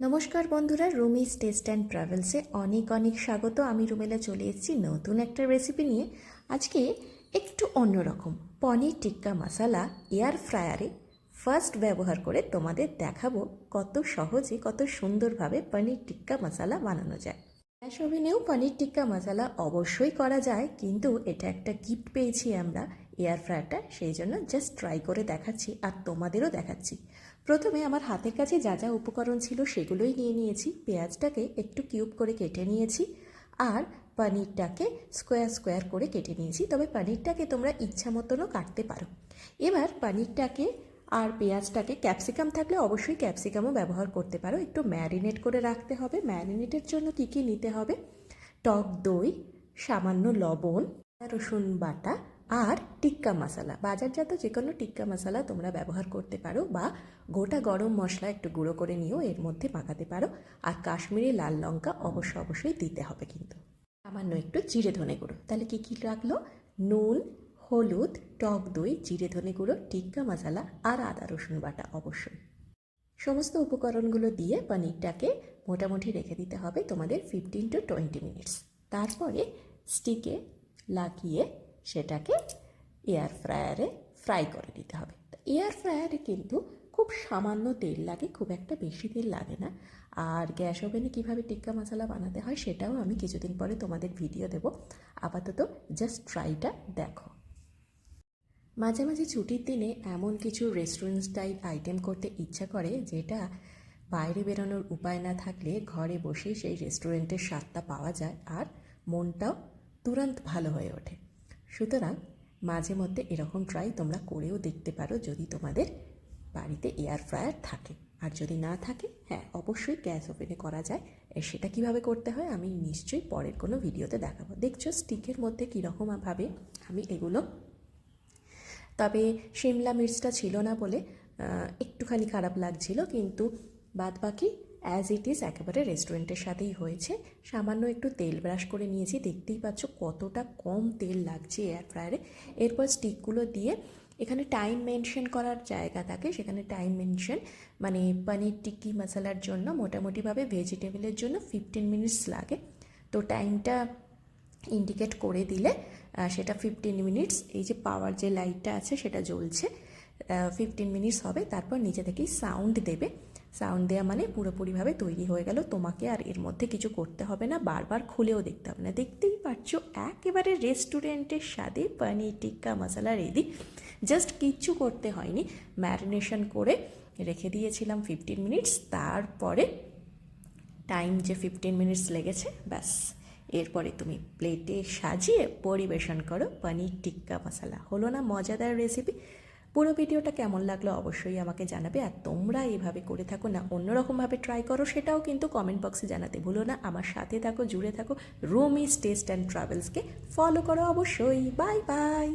নমস্কার বন্ধুরা রুমিস taste and ট্রাভেলসে অনেক অনেক স্বাগত। আমি রুমেলা চলে এসেছি নতুন একটা রেসিপি নিয়ে। আজকে একটু অন্যরকম পনির টিক্কা মশালা এয়ার ফ্রায়ারে ফার্স্ট ব্যবহার করে তোমাদের দেখাবো কত সহজে, কত সুন্দরভাবে পনির টিক্কা মশালা বানানো যায়। গ্যাস ওভেনেও পনির টিক্কা মশালা অবশ্যই করা যায়, কিন্তু এটা একটা গিফট পেয়েছি আমরা। এয়ার ফ্রায়ারটা সেই জন্য জাস্ট ট্রাই করে দেখাচ্ছি আর তোমাদেরও দেখাচ্ছি। প্রথমে আমার হাতের কাছে যা যা উপকরণ ছিল সেগুলোই নিয়ে নিয়েছি। পেঁয়াজটাকে একটু কিউব করে কেটে নিয়েছি আর পনিরটাকে স্কোয়ার স্কোয়ার করে কেটে নিয়েছি। তবে পনিরটাকে তোমরা ইচ্ছা মতনও কাটতে পারো। এবার পনিরটাকে আর পেঁয়াজটাকে ক্যাপসিকাম থাকলে অবশ্যই ক্যাপসিকামও ব্যবহার করতে পারো। একটু ম্যারিনেট করে রাখতে হবে। ম্যারিনেটের জন্য কী কী নিতে হবে? টক দই, সামান্য লবণ, রসুন বাটা আর টিক্কা মশলা। বাজারজাত যে কোনো টিক্কা মশলা তোমরা ব্যবহার করতে পারো বা গোটা গরম মশলা একটু গুঁড়ো করে নিয়েও এর মধ্যে পাকাতে পারো। আর কাশ্মীরি লাল লঙ্কা অবশ্য অবশ্যই দিতে হবে কিন্তু। সামান্য একটু জিরে ধনে গুঁড়ো। তাহলে কী কী লাগল? নুন, হলুদ, টক দই, জিরে ধনে গুঁড়ো, টিক্কা মশলা আর আদা রসুন বাটা অবশ্যই। সমস্ত উপকরণগুলো দিয়ে পনিরটাকে মোটামুটি রেখে দিতে হবে তোমাদের ফিফটিন টু টোয়েন্টি মিনিটস তারপরে স্টিকে লাগিয়ে সেটাকে এয়ার ফ্রায়ারে ফ্রাই করে দিতে হবে। এয়ার ফ্রায়ারে কিন্তু খুব সামান্য তেল লাগে, খুব একটা বেশি তেল লাগে না। আর গ্যাস ওভেনে কীভাবে টিক্কা মশলা বানাতে হয় সেটাও আমি কিছুদিন পরে তোমাদের ভিডিও দেব। আপাতত জাস্ট ট্রাইটা দেখো। মাঝে মাঝে ছুটির দিনে এমন কিছু রেস্টুরেন্ট টাইপ আইটেম করতে ইচ্ছা করে যেটা বাইরে বেরোনোর উপায় না থাকলে ঘরে বসেই সেই রেস্টুরেন্টের স্বাদটা পাওয়া যায় আর মনটাও তুরন্ত ভালো হয়ে ওঠে। সুতরাং মাঝে মধ্যে এরকম ট্রাই তোমরা করেও দেখতে পারো যদি তোমাদের বাড়িতে এয়ার ফ্রায়ার থাকে। আর যদি না থাকে হ্যাঁ অবশ্যই গ্যাস ওভেনে করা যায়। সেটা কীভাবে করতে হয় আমি নিশ্চয়ই পরের কোনো ভিডিওতে দেখাবো। দেখছ স্টিকের মধ্যে কীরকমভাবে আমি এগুলো? তবে শিমলা মির্চটা ছিল না বলে একটুখানি খারাপ লাগছিল, কিন্তু বাদ বাকি অ্যাজ ইট ইজ একেবারে রেস্টুরেন্টের সাথেই হয়েছে। সামান্য একটু তেল ব্রাশ করে নিয়েছি। দেখতেই পাচ্ছ কতটা কম তেল লাগছে এয়ার ফ্রায়ারে এরপর স্টিকগুলো দিয়ে এখানে টাইম মেনশন করার জায়গা থাকে। সেখানে টাইম মেনশন মানে পনির টিক্কি মশলার জন্য মোটামুটিভাবে ভেজিটেবলের জন্য ফিফটিন মিনিটস লাগে। তো টাইমটা ইন্ডিকেট করে দিলে সেটা ফিফটিন মিনিটস এই যে পাওয়ার যে লাইটটা আছে সেটা জ্বলছে। ফিফটিন মিনিটস হবে। তারপর নিজে থেকেই সাউন্ড দেবে। সাউন্ড দেওয়া মানে পুরোপুরিভাবে তৈরি হয়ে গেল। তোমাকে আর এর মধ্যে কিছু করতে হবে না। বারবার খুলেও দেখতে হবে না। দেখতেই পাচ্ছ, একেবারে রেস্টুরেন্টের স্বাদে পনির টিক্কা মশলা রেডি জাস্ট কিচ্ছু করতে হয়নি। ম্যারিনেশন করে রেখে দিয়েছিলাম ফিফটিন মিনিটস তারপরে টাইম যে ফিফটিন মিনিটস লেগেছে, ব্যাস। এরপরে তুমি প্লেটে সাজিয়ে পরিবেশন করো। পনির টিক্কা মশলা। হলো না মজাদার রেসিপি পুরো ভিডিওটা কেমন লাগল অবশ্যই আমাকে জানাবে আর তোমরা এভাবে করে থাকো না, অন্যরকমভাবে ট্রাই করো সেটাও কিন্তু কমেন্ট বক্সে জানাতে ভুলো না। আমার সাথে থাকো, জুড়ে থাকো রুমিস টেস্ট অ্যান্ড ট্রাভেলসকে ফলো করো অবশ্যই। Bye bye